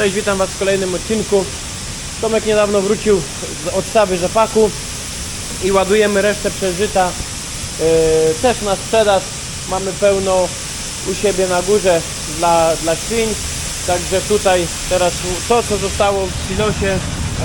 Cześć, witam Was w kolejnym odcinku. Tomek niedawno wrócił z odstawy rzepaku i ładujemy resztę przeżyta yy, też na sprzedaż. Mamy pełno u siebie na górze dla, dla świń. Także tutaj teraz to co zostało w silosie,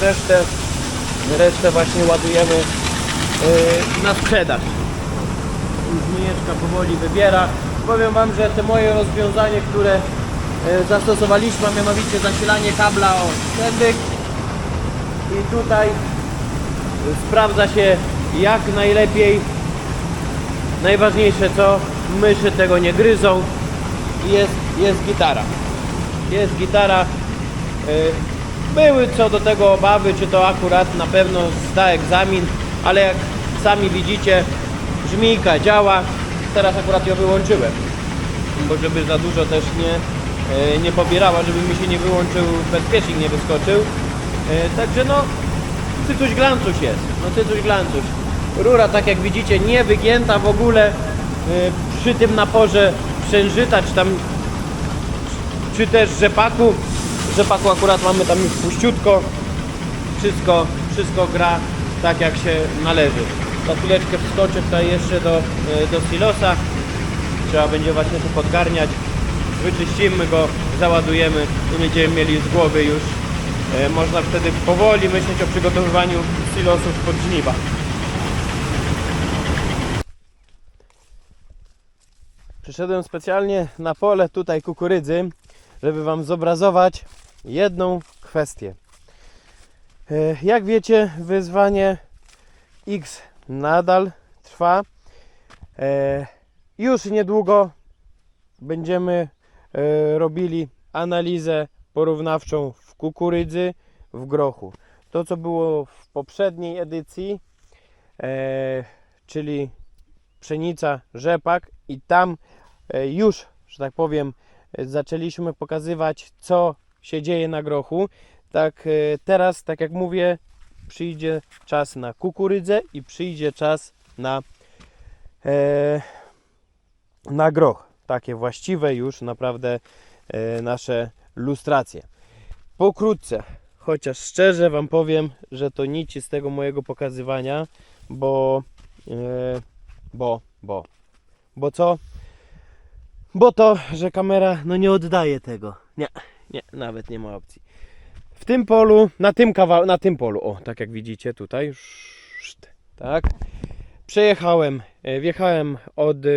resztę, resztę właśnie ładujemy yy, na sprzedaż. Już powoli wybiera. Powiem Wam, że te moje rozwiązanie, które zastosowaliśmy, a mianowicie zasilanie kabla o środek i tutaj sprawdza się jak najlepiej. Najważniejsze co, myszy tego nie gryzą jest, jest gitara. Jest gitara. E, Były co do tego obawy, czy to akurat na pewno zda egzamin, ale jak sami widzicie, żmijka działa. Teraz akurat ją wyłączyłem, bo żeby za dużo też nie, e, nie pobierała, żeby mi się nie wyłączył, bezpiecznik nie wyskoczył. E, Także no, cycuś glancuś jest, no cycuś glancuś. Rura, tak jak widzicie, nie wygięta w ogóle e, przy tym naporze przężyta, czy tam czy też rzepaku. Rzepaku akurat mamy tam już puściutko. Wszystko, wszystko gra tak jak się należy. Za chwileczkę wskoczę tutaj jeszcze do, e, do silosa. Trzeba będzie właśnie tu podgarniać. Wyczyścimy go, załadujemy i będziemy mieli z głowy już. e, Można wtedy powoli myśleć o przygotowywaniu silosów pod żniwa. Przyszedłem specjalnie na pole tutaj kukurydzy, żeby Wam zobrazować jedną kwestię. E, Jak wiecie, wyzwanie X nadal trwa. E, Już niedługo będziemy robili analizę porównawczą w kukurydzy, w grochu. To, co było w poprzedniej edycji, e, czyli pszenica, rzepak i tam e, już, że tak powiem, e, zaczęliśmy pokazywać, co się dzieje na grochu. Tak e, teraz, tak jak mówię, przyjdzie czas na kukurydzę i przyjdzie czas na, e, na groch. Takie właściwe już naprawdę e, nasze lustracje. Pokrótce, chociaż szczerze Wam powiem, że to nic z tego mojego pokazywania, bo, e, bo, bo, bo co? Bo to, że kamera no nie oddaje tego. Nie, nie, nawet nie ma opcji. W tym polu, na tym kawałku, na tym polu, o, tak jak widzicie tutaj, szt, tak. Przejechałem, e, wjechałem od, e,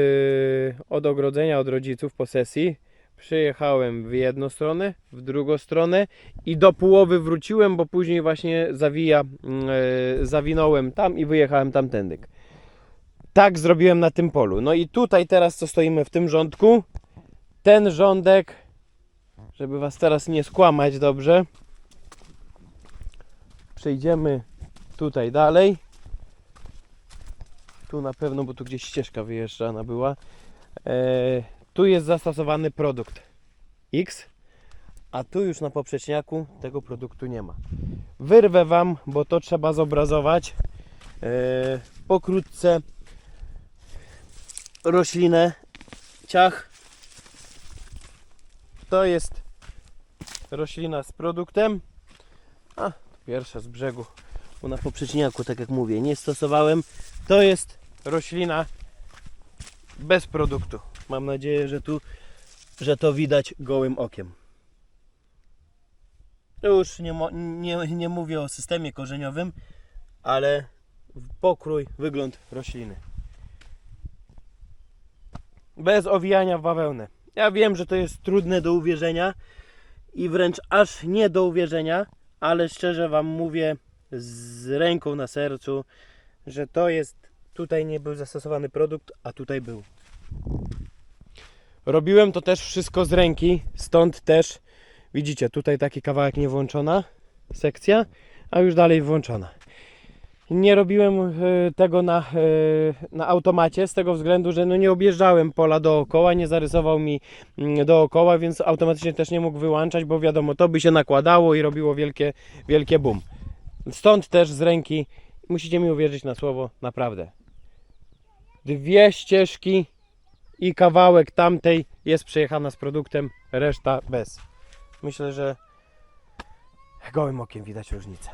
od ogrodzenia, od rodziców po sesji. Przyjechałem w jedną stronę, w drugą stronę i do połowy wróciłem, bo później właśnie zawija, mm, e, zawinąłem tam i wyjechałem tamtędy. Tak zrobiłem na tym polu. No i tutaj teraz co stoimy w tym rządku, ten rządek, żeby Was teraz nie skłamać dobrze, przejdziemy tutaj dalej. Tu na pewno, bo tu gdzieś ścieżka wyjeżdżana była. E, tu jest zastosowany produkt X, a tu już na poprzeczniaku tego produktu nie ma. Wyrwę Wam, bo to trzeba zobrazować e, pokrótce roślinę ciach. To jest roślina z produktem. A, pierwsza z brzegu, bo na poprzeczniaku, tak jak mówię, nie stosowałem. To jest roślina bez produktu. Mam nadzieję, że tu, że to widać gołym okiem. Już nie, nie, nie mówię o systemie korzeniowym, ale pokrój, wygląd rośliny. Bez owijania w bawełnę. Ja wiem, że to jest trudne do uwierzenia i wręcz aż nie do uwierzenia, ale szczerze Wam mówię z ręką na sercu, że to jest, tutaj nie był zastosowany produkt, a tutaj był. Robiłem to też wszystko z ręki, stąd też widzicie, tutaj taki kawałek nie włączona sekcja, a już dalej włączona. Nie robiłem e, tego na, e, na automacie z tego względu, że no nie objeżdżałem pola dookoła, nie zarysował mi mm, dookoła, więc automatycznie też nie mógł wyłączać, bo wiadomo, to by się nakładało i robiło wielkie, wielkie boom. Stąd też z ręki musicie mi uwierzyć na słowo, naprawdę. Dwie ścieżki i kawałek tamtej jest przejechana z produktem, reszta bez. Myślę, że gołym okiem widać różnicę.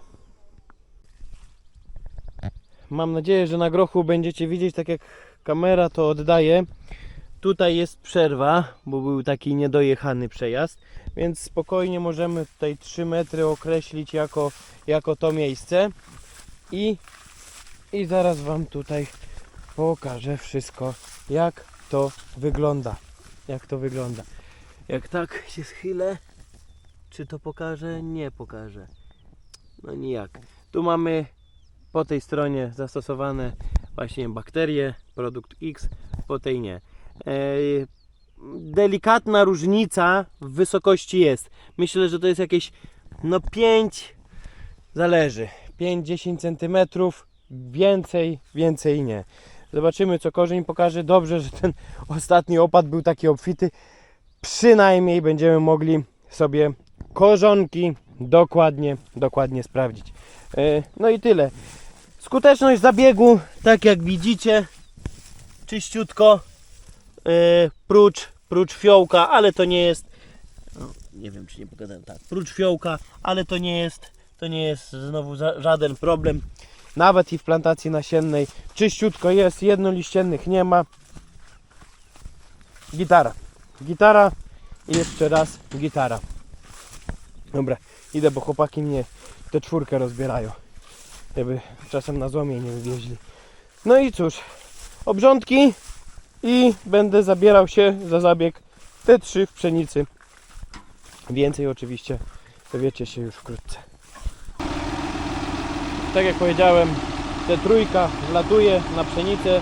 Mam nadzieję, że na grochu będziecie widzieć, tak jak kamera to oddaje. Tutaj jest przerwa, bo był taki niedojechany przejazd, więc spokojnie możemy tutaj 3 metry określić jako, jako to miejsce. I, I zaraz Wam tutaj pokażę wszystko, jak to wygląda. Jak to wygląda. Jak tak się schylę, czy to pokażę? Nie pokażę. No nijak. Tu mamy po tej stronie zastosowane właśnie bakterie, produkt X, po tej nie. E, delikatna różnica w wysokości jest. Myślę, że to jest jakieś no 5 zależy. 5-10 cm więcej, więcej nie. Zobaczymy co korzeń pokaże. Dobrze, że ten ostatni opad był taki obfity. Przynajmniej będziemy mogli sobie korzonki dokładnie, dokładnie sprawdzić. E, No i tyle. Skuteczność zabiegu, tak jak widzicie, czyściutko, e, prócz, prócz fiołka, ale to nie jest, no, nie wiem czy nie pokazałem, tak, prócz fiołka, ale to nie jest, to nie jest znowu żaden problem. Nawet i w plantacji nasiennej czyściutko jest, jednoliściennych nie ma. Gitara, gitara i jeszcze raz gitara. Dobra, idę, bo chłopaki mnie tę czwórkę rozbierają. Żeby czasem na złomie nie wywieźli. No i cóż, obrządki i będę zabierał się za zabieg te trzy w pszenicy. Więcej oczywiście dowiecie się już wkrótce. Tak jak powiedziałem, te trójka wlatuje na pszenicę.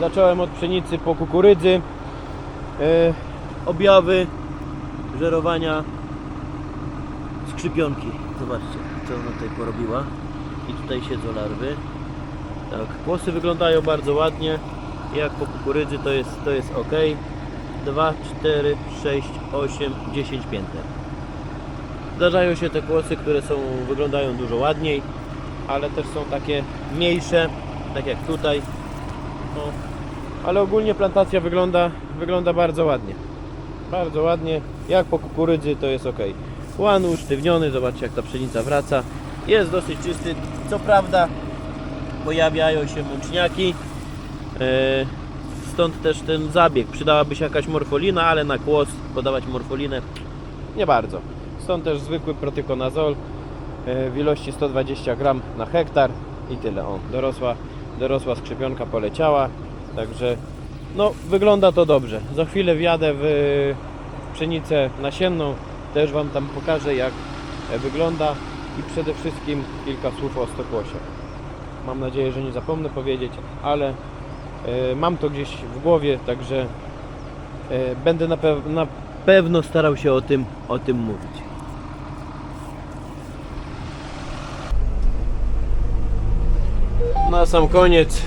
Zacząłem od pszenicy po kukurydzy. E, objawy żerowania skrzypionki. Zobaczcie, co ona tutaj porobiła. I tutaj siedzą larwy. Tak, kłosy wyglądają bardzo ładnie. Jak po kukurydzy to jest, to jest ok. 2, 4, 6, 8, 10 pięter. Zdarzają się te kłosy, które są, wyglądają dużo ładniej, ale też są takie mniejsze, tak jak tutaj. No, ale ogólnie plantacja wygląda, wygląda bardzo ładnie. Bardzo ładnie. Jak po kukurydzy to jest ok. Łan usztywniony, zobaczcie jak ta pszenica wraca. Jest dosyć czysty. Co prawda pojawiają się mączniaki. E, Stąd też ten zabieg. Przydałaby się jakaś morfolina, ale na kłos podawać morfolinę nie bardzo. Stąd też zwykły protykonazol w ilości 120 gram na hektar i tyle. O, dorosła, dorosła skrzypionka poleciała. Także no, wygląda to dobrze. Za chwilę wjadę w e, pszenicę nasienną. Też Wam tam pokażę jak e, wygląda i przede wszystkim kilka słów o stokłosie. Mam nadzieję, że nie zapomnę powiedzieć, ale e, mam to gdzieś w głowie, także e, będę na, na pewno starał się o tym, o tym mówić. Na sam koniec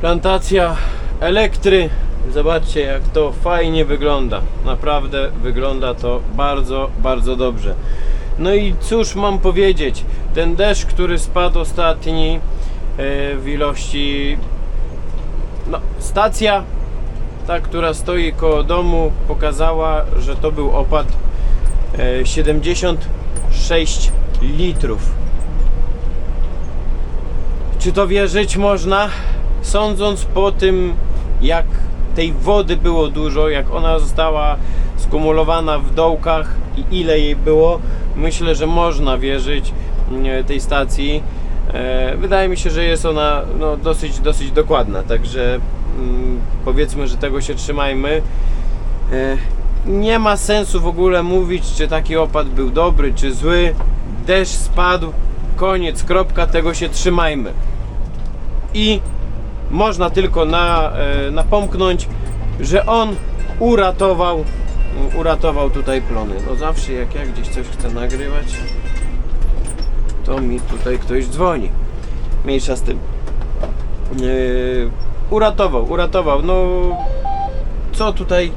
plantacja elektry. Zobaczcie jak to fajnie wygląda. Naprawdę wygląda to bardzo, bardzo dobrze. No i cóż mam powiedzieć? Ten deszcz, który spadł ostatni e, w ilości no, stacja ta, która stoi koło domu pokazała, że to był opad e, 76 litrów. Czy to wierzyć można? Sądząc po tym, jak tej wody było dużo, jak ona została skumulowana w dołkach i ile jej było, myślę, że można wierzyć mm, tej stacji. E, Wydaje mi się, że jest ona no, dosyć, dosyć dokładna, także mm, powiedzmy, że tego się trzymajmy. E, Nie ma sensu w ogóle mówić, czy taki opad był dobry, czy zły. Deszcz spadł, koniec, kropka, tego się trzymajmy. I można tylko na, e, napomknąć, że on uratował, uratował tutaj plony. No zawsze jak ja gdzieś coś chcę nagrywać, to mi tutaj ktoś dzwoni. Mniejsza z tym. Yy, uratował, uratował. No co tutaj,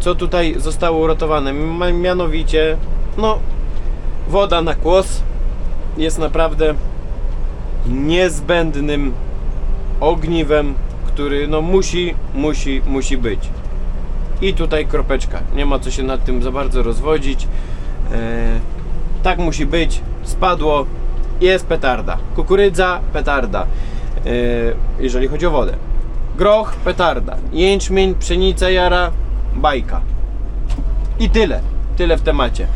co tutaj zostało uratowane? Mianowicie, no woda na kłos jest naprawdę niezbędnym ogniwem, który no musi, musi, musi być. I tutaj kropeczka. Nie ma co się nad tym za bardzo rozwodzić. E, tak musi być, spadło, jest petarda. Kukurydza, petarda, yy, jeżeli chodzi o wodę. Groch, petarda. Jęczmień, pszenica, jara, bajka. I tyle. Tyle w temacie.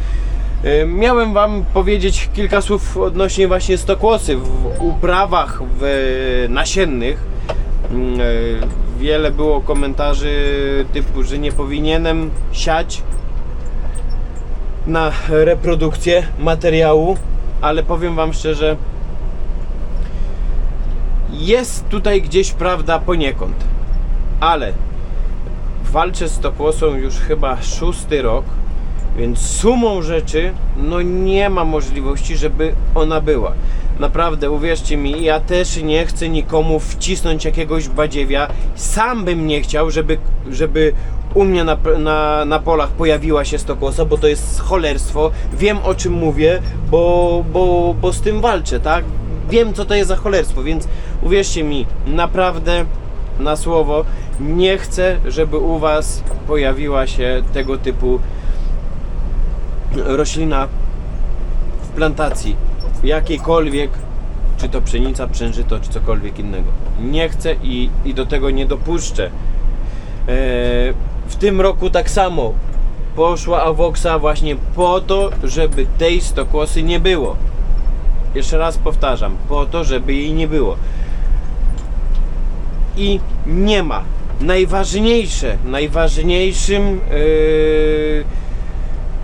Miałem Wam powiedzieć kilka słów odnośnie właśnie stokłosy w uprawach w nasiennych. Y, Wiele było komentarzy typu, że nie powinienem siać na reprodukcję materiału, ale powiem Wam szczerze, jest tutaj gdzieś prawda poniekąd, ale walczę z Tokłosą już chyba szósty rok, więc sumą rzeczy no nie ma możliwości, żeby ona była. Naprawdę, uwierzcie mi, ja też nie chcę nikomu wcisnąć jakiegoś badziewia. Sam bym nie chciał, żeby, żeby u mnie na, na, na polach pojawiła się stokłosa, bo to jest cholerstwo. Wiem o czym mówię, bo, bo, bo z tym walczę, tak? Wiem co to jest za cholerstwo, więc uwierzcie mi, naprawdę na słowo, nie chcę, żeby u Was pojawiła się tego typu roślina w plantacji jakiejkolwiek, czy to pszenica, przężyto, czy cokolwiek innego. Nie chcę i, i do tego nie dopuszczę. E, w tym roku tak samo poszła Avoxa właśnie po to, żeby tej stokłosy nie było. Jeszcze raz powtarzam, po to, żeby jej nie było. I nie ma. Najważniejsze, najważniejszym yy,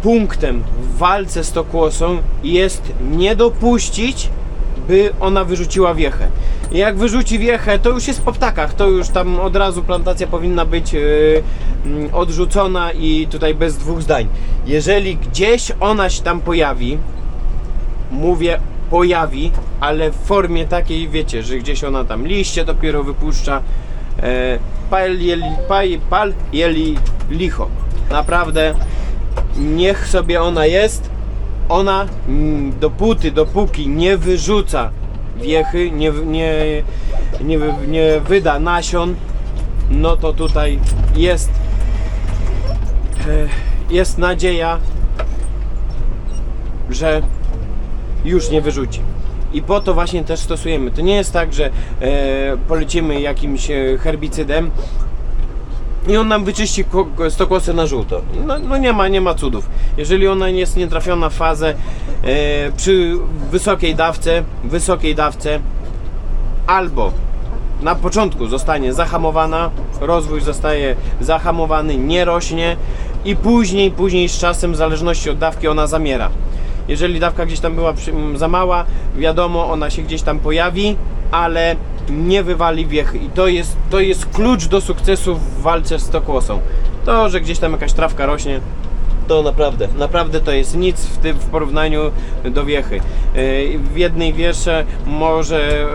punktem w walce z Tokłosą jest nie dopuścić, by ona wyrzuciła wiechę. Jak wyrzuci wiechę, to już jest po ptakach, to już tam od razu plantacja powinna być yy, mm, odrzucona i tutaj bez dwóch zdań. Jeżeli gdzieś ona się tam pojawi, mówię pojawi, ale w formie takiej, wiecie, że gdzieś ona tam liście dopiero wypuszcza. E, pal, jeli, pal, pal jeli licho. Naprawdę niech sobie ona jest. Ona mm, dopóty, dopóki nie wyrzuca wiechy, nie, nie, nie, nie wyda nasion, no to tutaj jest e, jest nadzieja, że już nie wyrzuci. I po to właśnie też stosujemy. To nie jest tak, że e, polecimy jakimś e, herbicydem i on nam wyczyści stokłosy na żółto. No, no nie ma, nie ma cudów. Jeżeli ona jest nietrafiona w fazę e, przy wysokiej dawce, wysokiej dawce albo na początku zostanie zahamowana, rozwój zostaje zahamowany, nie rośnie i później, później z czasem, w zależności od dawki, ona zamiera. Jeżeli dawka gdzieś tam była za mała, wiadomo, ona się gdzieś tam pojawi, ale nie wywali wiechy. I to jest, to jest klucz do sukcesu w walce z tokłosą. To, że gdzieś tam jakaś trawka rośnie, to naprawdę, naprawdę to jest nic w tym w porównaniu do wiechy. Yy, W jednej wiesze może,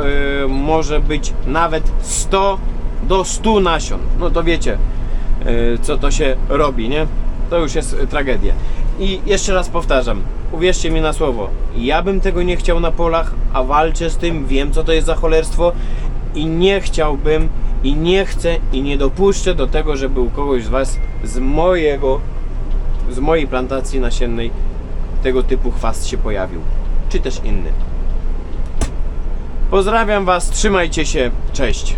yy, może być nawet 100 do 100 nasion. No to wiecie, yy, co to się robi, nie? To już jest y, tragedia. I jeszcze raz powtarzam, uwierzcie mi na słowo, ja bym tego nie chciał na polach, a walczę z tym, wiem co to jest za cholerstwo i nie chciałbym i nie chcę i nie dopuszczę do tego, żeby u kogoś z Was z mojego z mojej plantacji nasiennej tego typu chwast się pojawił, czy też inny. Pozdrawiam Was, trzymajcie się, cześć.